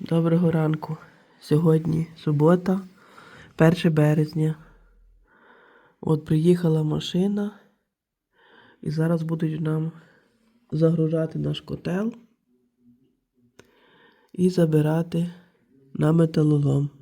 Доброго ранку. Сьогодні субота, 1 березня. От приїхала машина, і зараз будуть нам загружати наш котел і забирати на металолом.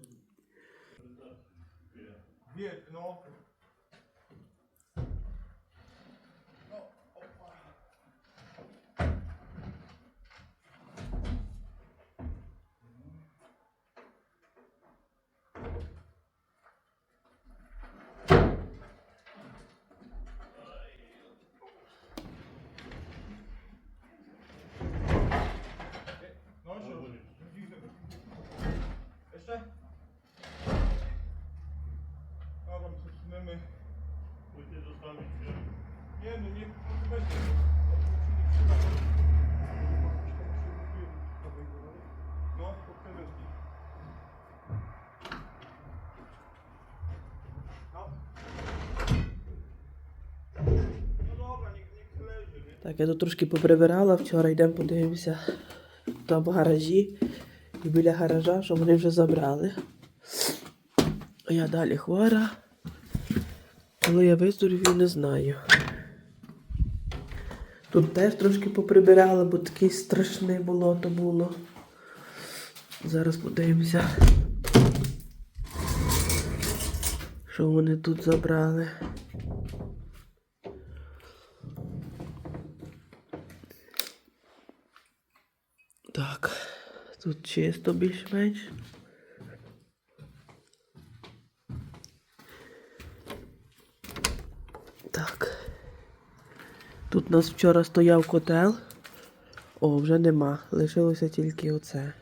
Я тут трошки поприбирала, вчора йдемо подивимося там в гаражі і біля гаража, що вони вже забрали. А я далі хвора. Коли я виздоровію, не знаю. Тут теж трошки поприбирала, бо таке страшне болото було. Зараз подивимося. Що вони тут забрали. Так, тут чисто більш-менш. Так. Тут у нас вчора стояв котел. О, вже нема. Лишилося тільки оце.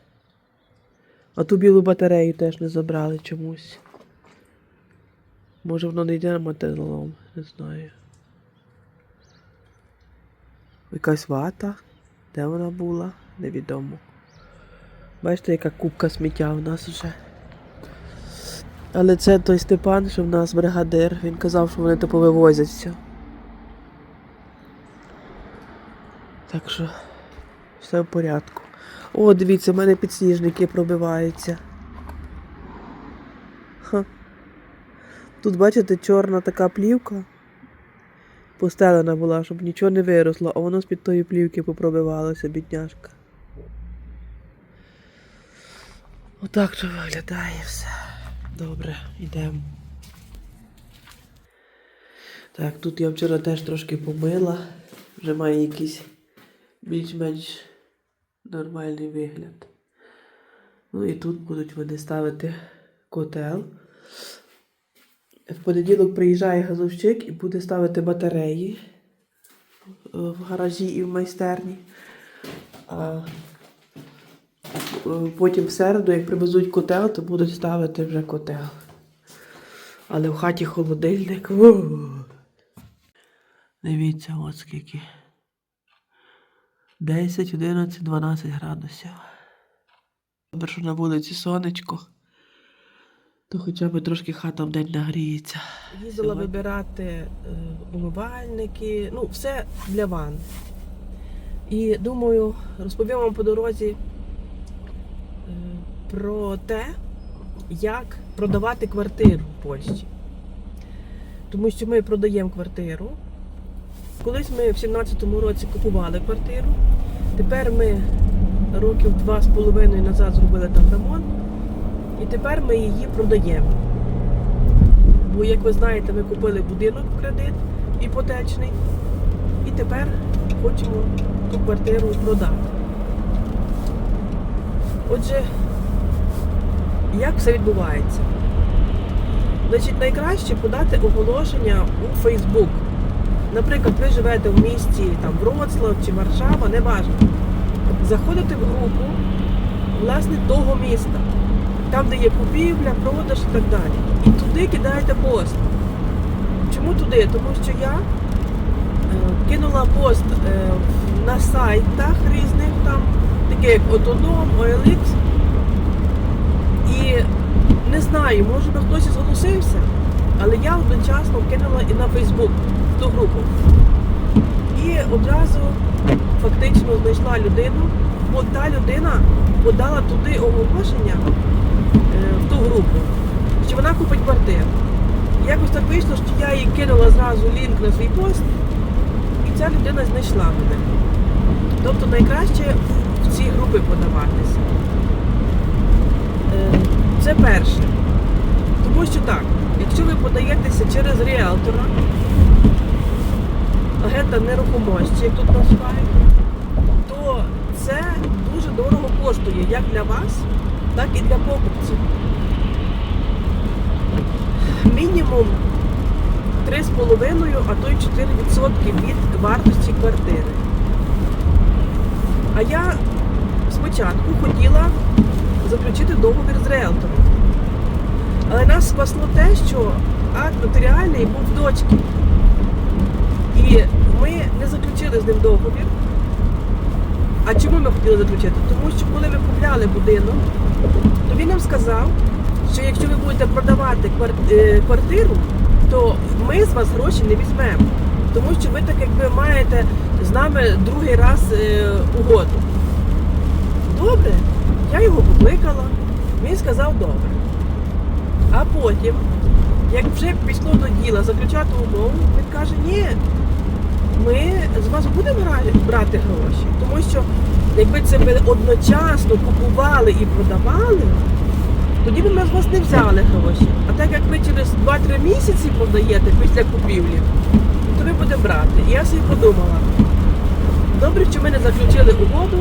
А ту білу батарею теж не забрали чомусь. Може воно не йде на металолом, не знаю. Якась вата. Де вона була? Невідомо. Бачите, яка кубка сміття в нас вже. Але це той Степан, що в нас бригадир. Він казав, що вони то повивозять все. Так що все в порядку. О, дивіться, в мене підсніжники пробиваються. Ха. Тут, бачите, чорна така плівка. Постелена була, щоб нічого не виросло, а воно з-під тої плівки попробивалося, бідняшка. Отак же виглядає все. Добре, йдемо. Так, тут я вчора теж трошки помила. Вже має якийсь більш-менш нормальний вигляд. Ну і тут будуть вони ставити котел. В понеділок приїжджає газовщик і буде ставити батареї е, в гаражі і в майстерні. А потім в середу, як привезуть котел, то будуть ставити вже котел. Але в хаті холодильник. Дивіться, от скільки. 10, 11, 12 градусів. Добре, що на вулиці сонечко то хоча б трошки хата в день нагріється. Їздила Сьогодні. вибирати е, умивальники, ну, все для ванн. І думаю, розповім вам по дорозі е, про те, як продавати квартиру в Польщі. Тому що ми продаємо квартиру. Колись ми в 17-му році купували квартиру. Тепер ми років два з половиною назад зробили там ремонт. І тепер ми її продаємо. Бо, як ви знаєте, ми купили будинок в кредит іпотечний. І тепер хочемо ту квартиру продати. Отже, як все відбувається? Значить, найкраще подати оголошення у Facebook. Наприклад, ви живете в місті там, Вроцлав чи Варшава, неважно. Заходите в групу власне того міста там, де є купівля, продаж і так далі. І туди кидаєте пост. Чому туди? Тому що я е, кинула пост е, на сайтах різних, там, таке як Отодом, OLX. І не знаю, може би хтось і зголосився, але я одночасно кинула і на Фейсбук в ту групу. І одразу фактично знайшла людину, бо та людина подала туди оголошення е, в ту групу, що вона купить квартиру. Якось так вийшло, що я їй кинула зразу лінк на свій пост, і ця людина знайшла мене. Тобто найкраще в ці групи подаватися. Е, Це перше. Тому що так, якщо ви подаєтеся через ріелтора, агента нерухомості, як тут називають, то це дуже дорого коштує як для вас, так і для покупців. Мінімум 3,5, а то й 4% від вартості квартири. А я спочатку хотіла заключити договір з риелтором. Але нас спасло те, що акт нотаріальний був в дочки. І ми не заключили з ним договір. А чому ми хотіли заключити? Тому що коли ми купляли будинок, то він нам сказав, що якщо ви будете продавати е, квартиру, то ми з вас гроші не візьмемо. Тому що ви так якби маєте з нами другий раз е, угоду. Добре, я його покликала, він сказав добре. А потім, як вже пішло до діла заключати умову, він каже, ні, ми з вас будемо брати гроші. Тому що якби це ви одночасно купували і продавали, тоді б ми з вас не взяли гроші. А так як ви через 2-3 місяці продаєте після купівлі, то ви будете брати. І я собі подумала, добре, що ми не заключили угоду,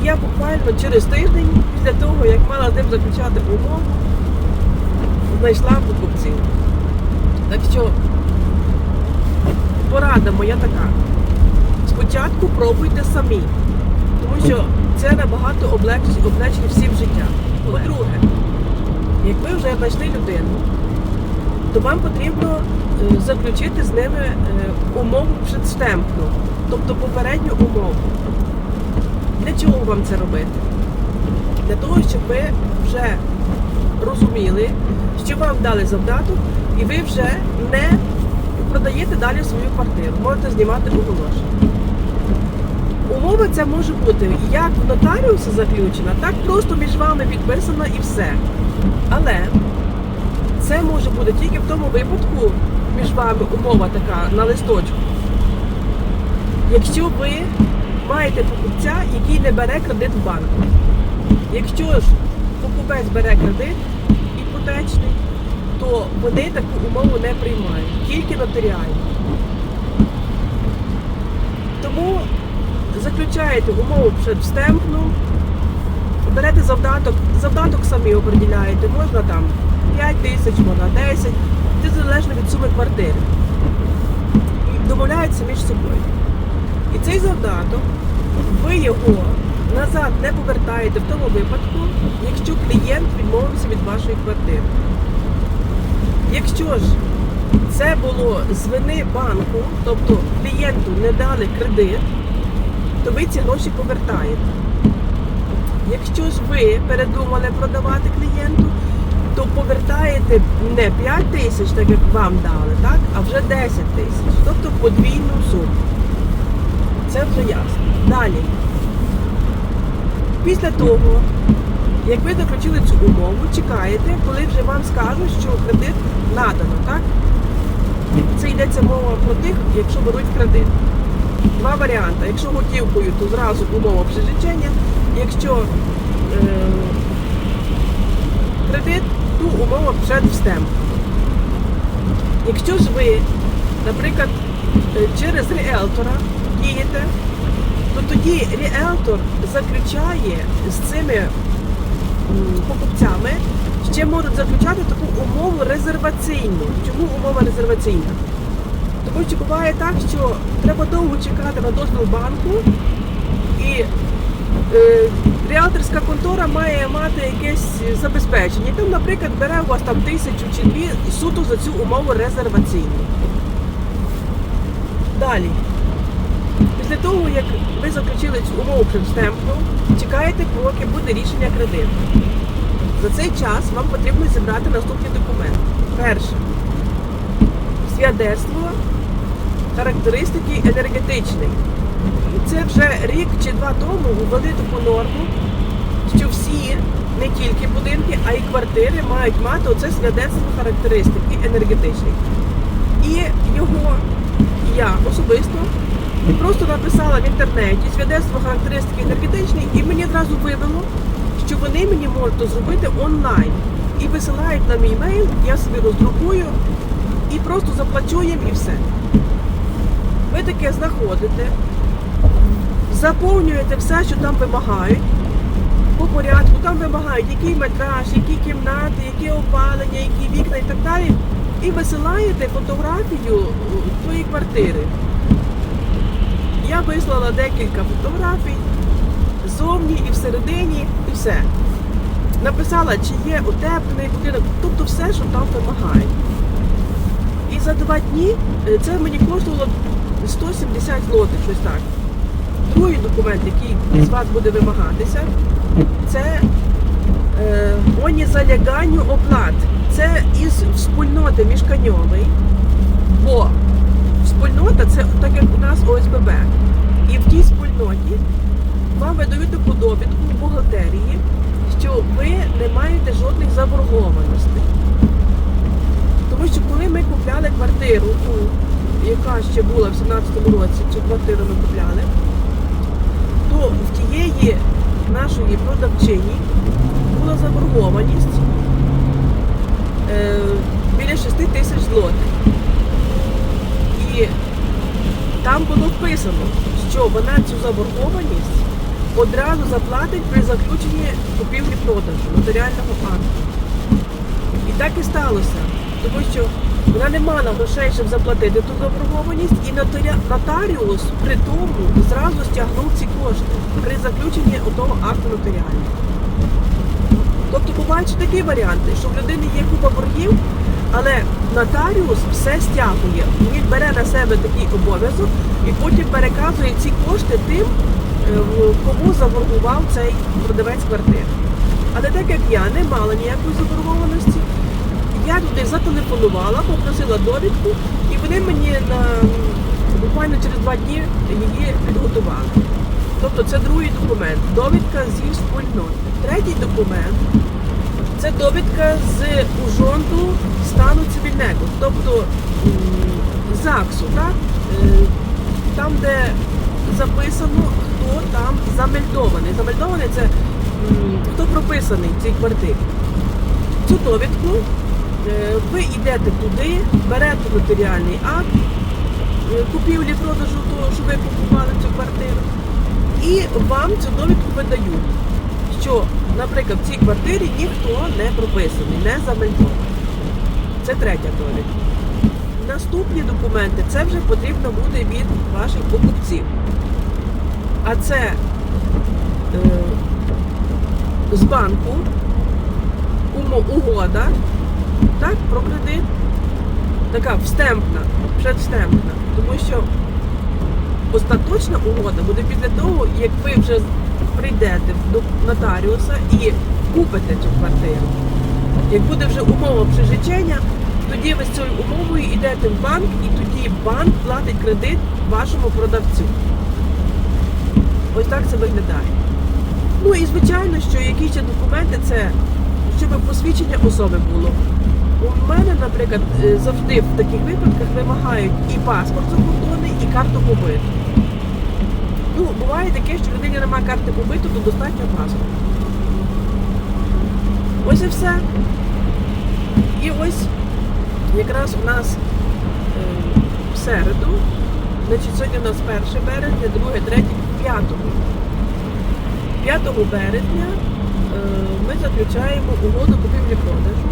і я буквально через тиждень після того, як мала з ним заключати умову, знайшла покупців. Так що порада моя така. Спочатку пробуйте самі, тому що це набагато облегчить, облегчить всім життя. По-друге, як ви вже знайшли людину, то вам потрібно е, заключити з ними е, умову предстемпну, тобто попередню умову. Для чого вам це робити? Для того, щоб ви вже розуміли, що вам дали завдаток, і ви вже не продаєте далі свою квартиру. Можете знімати оголошення. Умова ця може бути як в нотаріусі заключена, так просто між вами підписана і все. Але це може бути тільки в тому випадку між вами умова така на листочку. Якщо ви маєте покупця, який не бере кредит в банку. Якщо ж покупець бере кредит іпотечний, то вони таку умову не приймають, тільки нотаріально. Тому заключаєте умову предвстемпну, берете завдаток, завдаток самі определяєте, можна там 5 тисяч, можна 10, це залежно від суми квартири. І домовляються між собою. І цей завдаток, ви його назад не повертаєте в тому випадку, якщо клієнт відмовився від вашої квартири. Якщо ж це було з вини банку, тобто клієнту не дали кредит, то ви ці гроші повертаєте. Якщо ж ви передумали продавати клієнту, то повертаєте не 5 тисяч, так як вам дали, так, а вже 10 тисяч, тобто подвійну суму. Це вже ясно. Далі. Після того, як ви заключили цю умову, чекаєте, коли вже вам скажуть, що кредит надано, так? Це йдеться мова про тих, якщо беруть кредит. Два варіанти. Якщо готівкою, то зразу умова прижичення. Якщо е, кредит, то умова предвстем. Якщо ж ви, наприклад, е, через ріелтора дієте, то тоді ріелтор заключає з цими покупцями, ще можуть заключати таку умову резерваційну. Чому умова резерваційна? Тому що буває так, що треба довго чекати на дозвіл банку, і е, ріелторська контора має мати якесь забезпечення. Там, наприклад, бере у вас там тисячу чи дві суто за цю умову резерваційну. Далі. Після того, як ви заключили цю умову предстемпну, чекаєте, поки буде рішення кредиту. За цей час вам потрібно зібрати наступні документи. Перше свідоцтво характеристики енергетичної. це вже рік чи два тому ввели таку норму, що всі, не тільки будинки, а й квартири мають мати оце свідоцтво характеристики енергетичні. І його я особисто просто написала в інтернеті свідоцтво характеристики енергетичні, і мені одразу вивело, що вони мені можуть зробити онлайн. І висилають на мій мейл, я собі роздрукую і просто заплачу їм і все. Ви таке знаходите, заповнюєте все, що там вимагають. По порядку там вимагають, який метраж, які кімнати, яке опалення, які вікна і так далі. І висилаєте фотографію тої квартири. Я вислала декілька фотографій ззовні і всередині, і все. Написала, чи є утеплений будинок, тобто все, що там вимагають. І за два дні е, це мені коштувало 170 злотих, щось так. Другий документ, який з вас буде вимагатися, це е, оні заляганню оплат. Це із спільноти міжканьової, бо спільнота це так як у нас ОСББ. І в тій спільноті вам видають таку довідку в бухгалтерії, що ви не маєте жодних заборгованостей. Тому що коли ми купляли квартиру, ту, яка ще була в 17-му році, цю квартиру ми купляли, то в тієї нашої продавчині була заборгованість е, біля 6 тисяч злотих. І там було вписано, що вона цю заборгованість одразу заплатить при заключенні купівлі-продажу нотаріального акту. І так і сталося, тому що вона не мала грошей, щоб заплатити ту заборгованість, і нотаріус при тому зразу стягнув ці кошти при заключенні того акту нотаріального. Тобто бувають такі варіанти, що в людини є купа боргів, але нотаріус все стягує. Він бере на себе такий обов'язок і потім переказує ці кошти тим, е, кому заборгував цей продавець квартири. Але так як я не мала ніякої заборгованості, я туди зателефонувала, попросила довідку, і вони мені на буквально через два дні її підготували. Тобто це другий документ, довідка зі спільноти. Третій документ це довідка з ужонту стану цивільного, тобто ЗАГСу, так? Е, там, де записано, хто там замельдований. Замельдований це хто прописаний в цій квартирі. Цю довідку е, ви йдете туди, берете нотаріальний акт е, купівлі-продажу того, що ви купували цю квартиру, і вам цю довідку видають, що, наприклад, в цій квартирі ніхто не прописаний, не замельдований. Це третя довідка. Наступні документи це вже потрібно буде від ваших покупців. А це е, з банку угода так, про кредит. Така встемпна, предвстемпна. Тому що остаточна угода буде після того, як ви вже прийдете до нотаріуса і купите цю квартиру. Як буде вже умова прижичення, тоді ви з цією умовою йдете в банк, і тоді банк платить кредит вашому продавцю. Ось так це виглядає. Ну і звичайно, що якісь ще документи це, щоб посвідчення особи було. У мене, наприклад, е, завжди в таких випадках вимагають і паспорт закордонний, і карту побиту. Ну, буває таке, що людині немає карти побиту, то достатньо паспорт. Ось і все. І ось якраз у нас е, в середу, значить сьогодні у нас 1 березня, 2, 3, 5. 5 березня е, ми заключаємо угоду купівлі-продажу.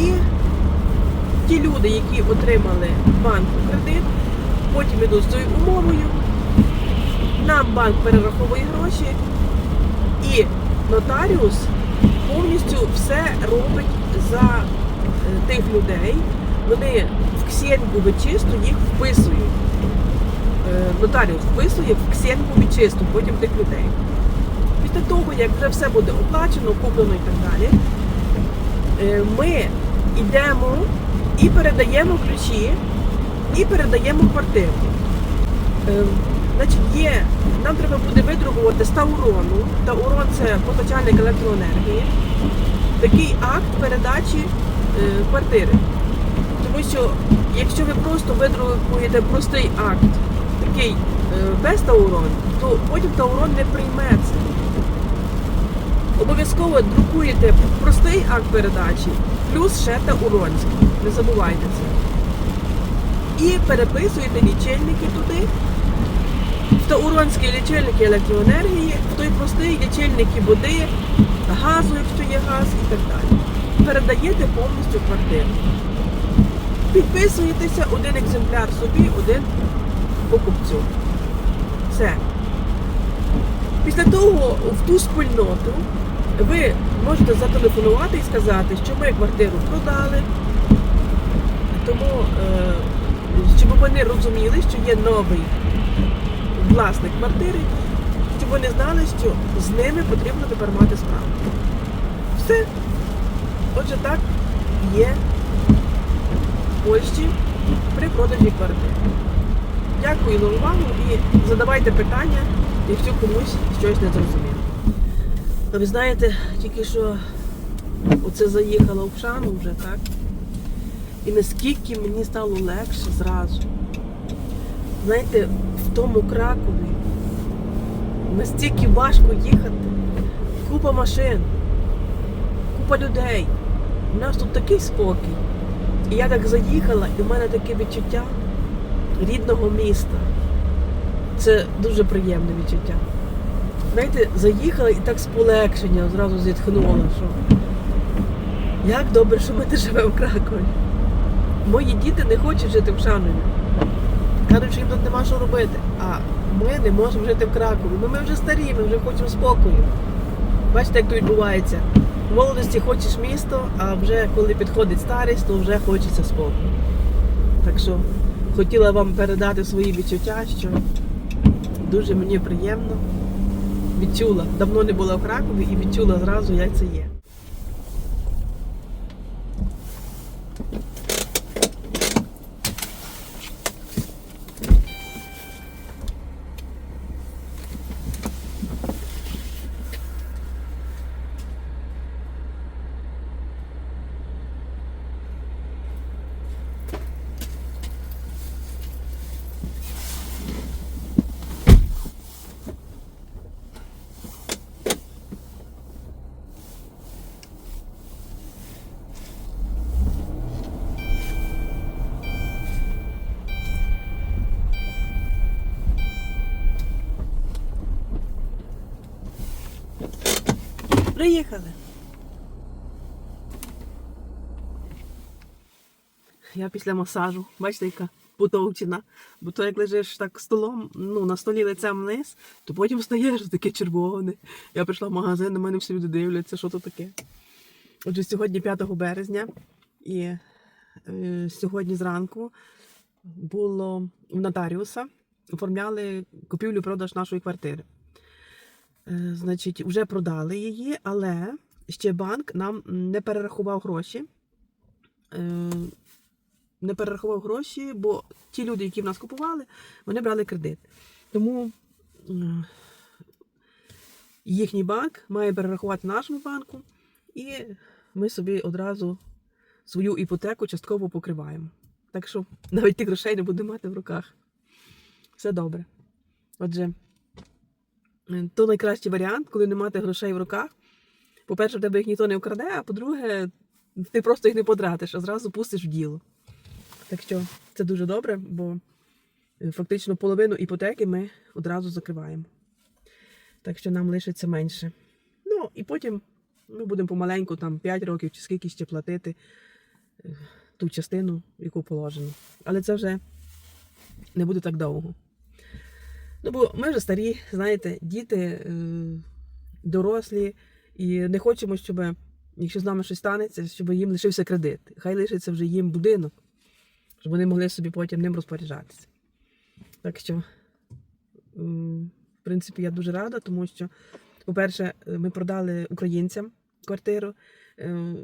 І ті люди, які отримали банку кредит, потім йдуть з цією умовою, нам банк перераховує гроші, і нотаріус повністю все робить за е, тих людей. Вони в ксенку вичисту їх вписують. Е, Нотаріус вписує в ксенку вічисту потім тих людей. Після того, як вже все буде оплачено, куплено і так далі, е, ми йдемо і передаємо ключі, і передаємо квартиру. Е, Значить, є, нам треба буде видрукувати з Таурону. Таурон це постачальник електроенергії. Такий акт передачі е, квартири. Тому що якщо ви просто видрукуєте простий акт, такий е, без Таурон, то потім Таурон не прийме це. Обов'язково друкуєте простий акт передачі, плюс ще Тауронський. Не забувайте це. І переписуєте лічильники туди. В Тауронські лічильники електроенергії, в той простий лічильники води, газу, якщо є газ і так далі. Передаєте повністю квартиру. Підписуєтеся один екземпляр собі, один покупцю. Все. Після того в ту спільноту ви можете зателефонувати і сказати, що ми квартиру продали. Тому, е, щоб вони розуміли, що є новий власник квартири, щоб вони знали, що з ними потрібно тепер мати справу. Все. Отже, так є в Польщі при продажі квартир. Дякую за увагу і задавайте питання, якщо комусь щось не зрозуміло. Ви знаєте, тільки що оце заїхала в Пшану вже, так? І наскільки мені стало легше зразу. Знаєте, в тому Кракові настільки важко їхати. Купа машин, купа людей. У нас тут такий спокій. І я так заїхала, і в мене таке відчуття рідного міста. Це дуже приємне відчуття. Знаєте, заїхала і так з полегшення зразу зітхнула, що як добре, що ми живемо в Кракові. Мої діти не хочуть жити в Шанові. Кажуть, що їм тут нема що робити. А ми не можемо жити в Кракові. Ну ми вже старі, ми вже хочемо спокою. Бачите, як то відбувається. В молодості хочеш місто, а вже коли підходить старість, то вже хочеться спокою. Так що хотіла вам передати свої відчуття, що дуже мені приємно. Відчула. Давно не була в Кракові і відчула зразу, як це є. Приїхали. Я після масажу, бачите, яка потовчена. Бо то як лежиш так столом, ну, на столі лицем вниз, то потім стаєш таке червоне. Я прийшла в магазин, на мене всі люди дивляться, що то таке. Отже, сьогодні 5 березня, і е, сьогодні зранку було у нотаріуса, оформляли купівлю-продаж нашої квартири. Е, Значить, вже продали її, але ще банк нам не перерахував гроші. Е, Не перерахував гроші, бо ті люди, які в нас купували, вони брали кредит. Тому е, їхній банк має перерахувати нашому банку, і ми собі одразу свою іпотеку частково покриваємо. Так що навіть тих грошей не будемо мати в руках. Все добре. Отже. То найкращий варіант, коли не мати грошей в руках. По-перше, в тебе їх ніхто не вкраде, а по-друге, ти просто їх не потратиш, а зразу пустиш в діло. Так що це дуже добре, бо е, фактично половину іпотеки ми одразу закриваємо. Так що нам лишиться менше. Ну, і потім ми будемо помаленьку, там 5 років чи скільки ще платити е, ту частину, яку положено. Але це вже не буде так довго. Ну, бо ми вже старі, знаєте, діти е, дорослі, і не хочемо, щоб, якщо з нами щось станеться, щоб їм лишився кредит. Хай лишиться вже їм будинок, щоб вони могли собі потім ним розпоряджатися. Так що, в принципі, я дуже рада, тому що, по-перше, ми продали українцям квартиру. е,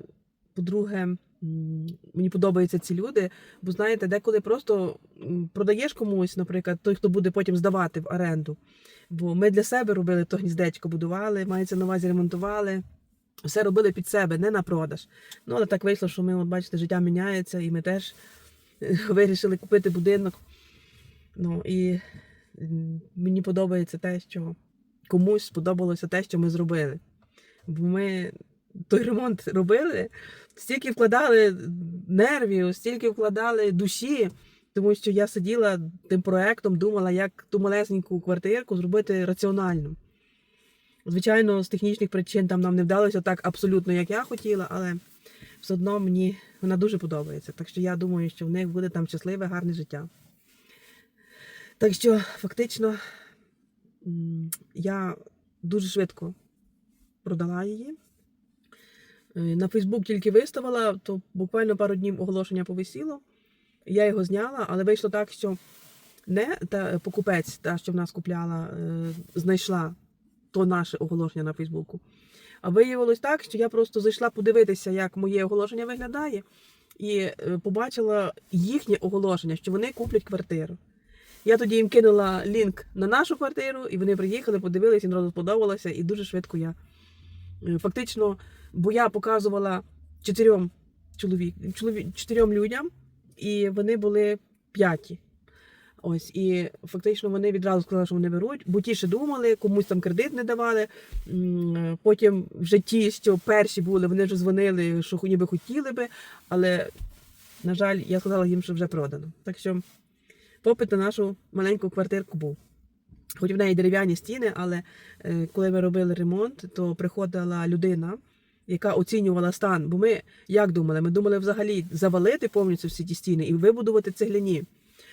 По-друге, мені подобаються ці люди, бо знаєте, деколи просто продаєш комусь, наприклад, той, хто буде потім здавати в оренду. Бо ми для себе робили то гніздечко, будували, мається на увазі ремонтували. Все робили під себе, не на продаж. Ну, але так вийшло, що ми, от бачите, життя міняється, і ми теж е, вирішили купити будинок. Ну і мені подобається те, що комусь сподобалося те, що ми зробили. Бо ми той ремонт робили, стільки вкладали нервів, стільки вкладали душі, тому що я сиділа тим проектом, думала, як ту малесеньку квартирку зробити раціонально. Звичайно, з технічних причин там нам не вдалося так абсолютно, як я хотіла, але все одно мені вона дуже подобається. Так що я думаю, що в них буде там щасливе, гарне життя. Так що, фактично, я дуже швидко продала її. Е, На Фейсбук тільки виставила, то буквально пару днів оголошення повисіло. Я його зняла, але вийшло так, що не та покупець, та, що в нас купляла, е, знайшла то наше оголошення на Фейсбуку. А виявилось так, що я просто зайшла подивитися, як моє оголошення виглядає, і е, побачила їхнє оголошення, що вони куплять квартиру. Я тоді їм кинула лінк на нашу квартиру, і вони приїхали, подивилися, їм одразу сподобалося, і дуже швидко я е, фактично, бо я показувала чотирьом чоловік, чоловік, чотирьом людям, і вони були п'яті. Ось, і фактично вони відразу сказали, що вони беруть, бо ті ще думали, комусь там кредит не давали. Потім вже ті, що перші були, вони вже дзвонили, що ніби хотіли би, але, на жаль, я сказала їм, що вже продано. Так що попит на нашу маленьку квартирку був. Хоч в неї дерев'яні стіни, але е, коли ми робили ремонт, то приходила людина, яка оцінювала стан. Бо ми як думали? Ми думали взагалі завалити повністю всі ті стіни і вибудувати цегляні.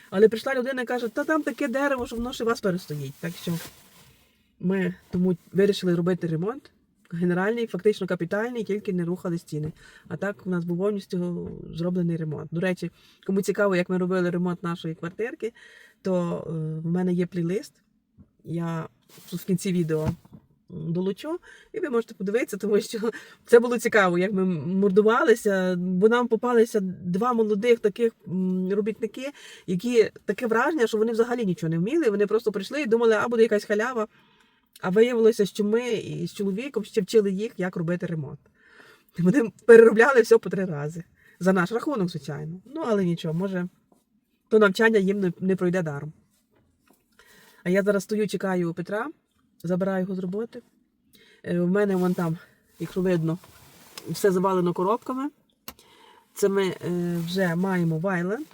Але прийшла людина і каже, та там таке дерево, що воно ще вас перестоїть. Так що ми тому вирішили робити ремонт. Генеральний, фактично капітальний, тільки не рухали стіни. А так у нас був повністю зроблений ремонт. До речі, кому цікаво, як ми робили ремонт нашої квартирки, то е, в мене є плейлист. Я в кінці відео долучу, і ви можете подивитися, тому що це було цікаво, як ми мордувалися, бо нам попалися два молодих таких робітники, які таке враження, що вони взагалі нічого не вміли. Вони просто прийшли і думали, а буде якась халява. А виявилося, що ми з чоловіком ще вчили їх, як робити ремонт. Вони переробляли все по три рази. За наш рахунок, звичайно. Ну, але нічого, може, то навчання їм не, не пройде даром. А я зараз стою, чекаю Петра, забираю його з роботи. Е, У мене вон там, якщо видно, все завалено коробками. Це ми е, вже маємо Вайленд.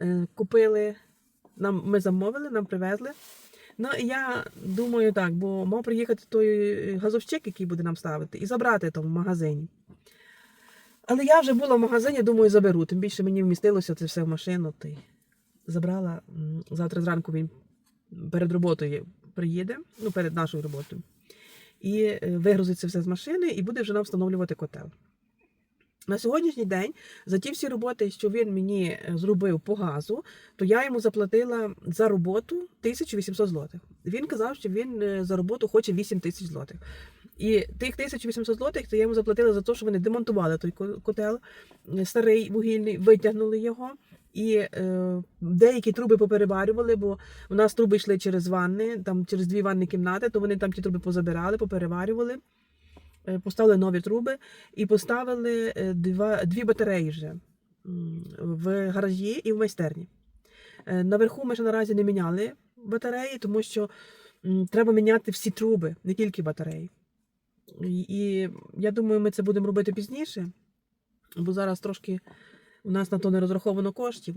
Е, Купили, нам, ми замовили, нам привезли. Ну, і я думаю так, бо мав приїхати той газовщик, який буде нам ставити, і забрати там в магазині. Але я вже була в магазині, думаю, заберу. Тим більше мені вмістилося це все в машину. Й забрала. Завтра зранку він перед роботою приїде, ну, перед нашою роботою. І е, вигрузить це все з машини і буде вже нам встановлювати котел. На сьогоднішній день за ті всі роботи, що він мені е, зробив по газу, то я йому заплатила за роботу 1800 злотих. Він казав, що він е, за роботу хоче 8 тисяч злотих. І тих 1800 злотих, то я йому заплатила за те, що вони демонтували той котел старий вугільний, витягнули його. І е, деякі труби попереварювали, бо у нас труби йшли через ванни, там через дві ванні кімнати, то вони там ті труби позабирали, попереварювали, е, поставили нові труби і поставили е, два, дві батареї вже в гаражі і в майстерні. Е, Наверху ми ще наразі не міняли батареї, тому що м, треба міняти всі труби, не тільки батареї. І я думаю, ми це будемо робити пізніше, бо зараз трошки у нас на то не розраховано коштів.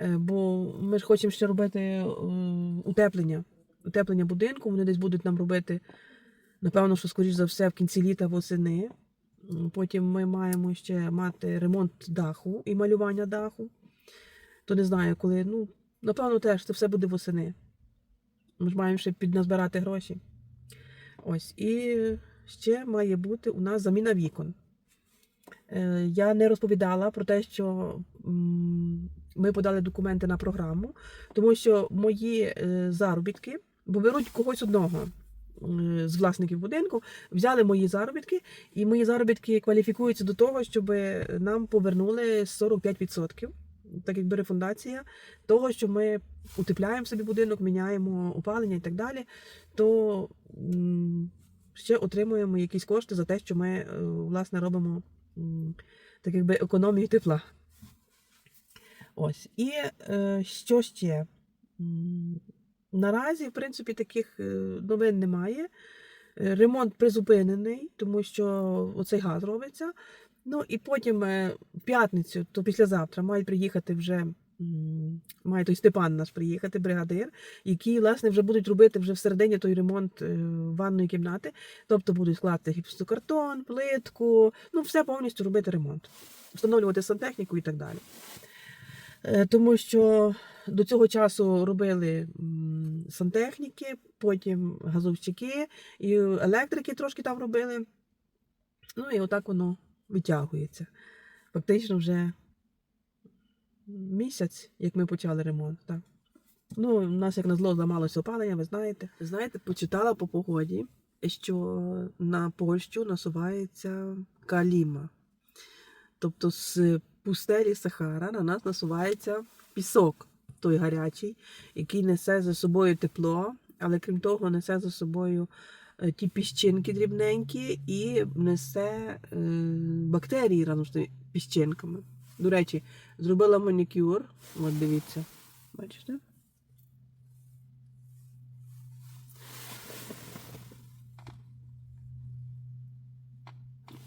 Е, Бо ми ж хочемо ще робити е, утеплення. Утеплення будинку. Вони десь будуть нам робити, напевно, що, скоріш за все, в кінці літа восени. Потім ми маємо ще мати ремонт даху і малювання даху. То не знаю, коли. Ну, напевно, теж це все буде восени. Ми ж маємо ще підназбирати гроші. Ось. І ще має бути у нас заміна вікон. Е, Я не розповідала про те, що ми подали документи на програму, тому що мої е, заробітки, бо беруть когось одного. е, з власників будинку взяли мої заробітки, і мої заробітки кваліфікуються до того, щоб нам повернули 45%. Так якби рефундація того, що ми утепляємо собі будинок, міняємо опалення і так далі, то ще отримуємо якісь кошти за те, що ми власне робимо так якби економію тепла. Ось. І е, що ще? Наразі, в принципі, таких е, новин немає. Е, Ремонт призупинений, тому що оцей газ робиться. Ну і потім в п'ятницю, то післязавтра, мають приїхати вже. Має той Степан наш приїхати, бригадир, які, власне, вже будуть робити вже всередині той ремонт е, ванної кімнати. Тобто будуть класти гіпсокартон, плитку, ну все повністю робити ремонт, встановлювати сантехніку і так далі. Е, Тому що до цього часу робили сантехніки, потім газовщики і електрики трошки там робили. Ну і отак воно витягується. Фактично вже місяць, як ми почали ремонт. Так. Ну, у нас, як на зло, зламалося опалення, ви знаєте. Знаєте, почитала по погоді, що на Польщу насувається каліма. Тобто з пустелі Сахара на нас насувається пісок, той гарячий, який несе за собою тепло, але крім того, несе за собою е, ті піщинки дрібненькі і несе е, бактерії разом з тими піщинками. До речі, зробила манікюр. От дивіться, бачите?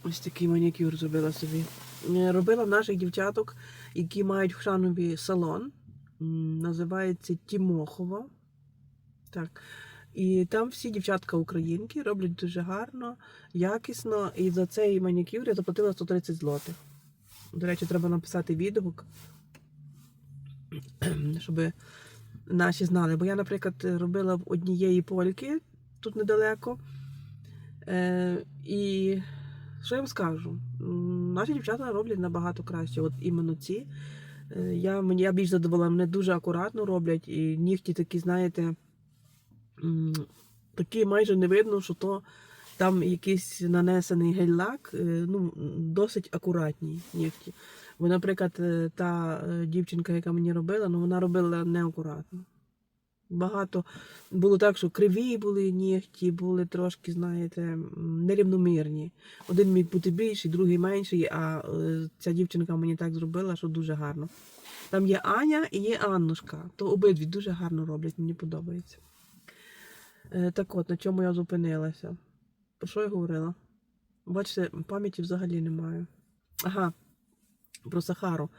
Ось такий манікюр зробила собі. Е, Робила наших дівчаток, які мають в Хранові салон. Називається Тімохова. Так. І там всі дівчатка українки роблять дуже гарно, якісно. І за цей манікюр я заплатила 130 злотих. До речі, треба написати відгук, щоб наші знали. Бо я, наприклад, робила в однієї польки тут недалеко. Е, і що я вам скажу? Наші дівчата роблять набагато краще. От іменно ці. Е, Я, мені, я більш задоволена, мене дуже акуратно роблять, і нігті такі, знаєте, такі майже не видно, що то там якийсь нанесений гель-лак, е, ну, досить акуратні нігті. Бо, наприклад, е, та е, дівчинка, яка мені робила, ну вона робила неакуратно. Багато було так, що криві були нігті, були трошки, знаєте, нерівномірні. Один міг бути більший, другий менший, а ця дівчинка мені так зробила, що дуже гарно. Там є Аня і є Аннушка, то обидві дуже гарно роблять, мені подобається. Так от, на чому я зупинилася? Про що я говорила? Бачите, пам'яті взагалі не маю. Ага, про Сахару.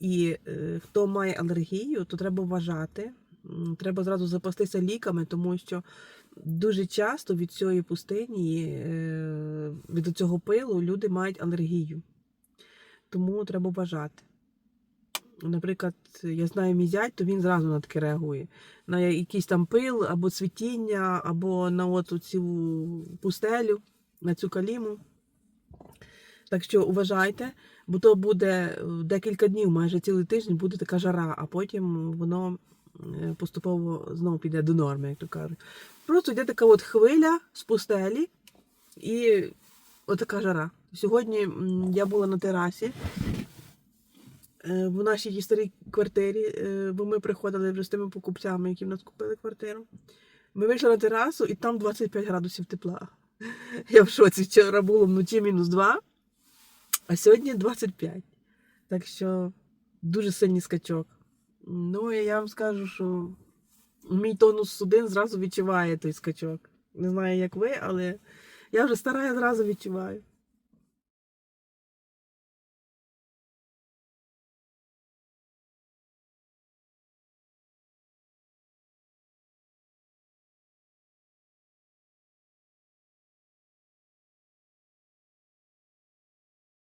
І е, хто має алергію, то треба вважати. Треба зразу запастися ліками, тому що дуже часто від цієї пустині, е, від цього пилу люди мають алергію. Тому треба вважати. Наприклад, я знаю мій зять, то він зразу на таке реагує. На якийсь там пил, або цвітіння, або на от цю пустелю, на цю каліму. Так що уважайте, бо то буде е, декілька днів, майже цілий тиждень буде така жара, а потім воно е, поступово знову піде до норми, як то кажуть. Просто йде така от хвиля з пустелі і отака жара. Сьогодні я була на терасі в нашій старій квартирі, е, бо ми приходили вже з тими покупцями, які в нас купили квартиру. Ми вийшли на терасу, і там 25 градусів тепла. Я в шоці вчора було вночі мінус 2, а сьогодні 25. Так що дуже сильний скачок. Ну, і я вам скажу, що мій тонус судин зразу відчуває той скачок. Не знаю, як ви, але я вже стара, я зразу відчуваю.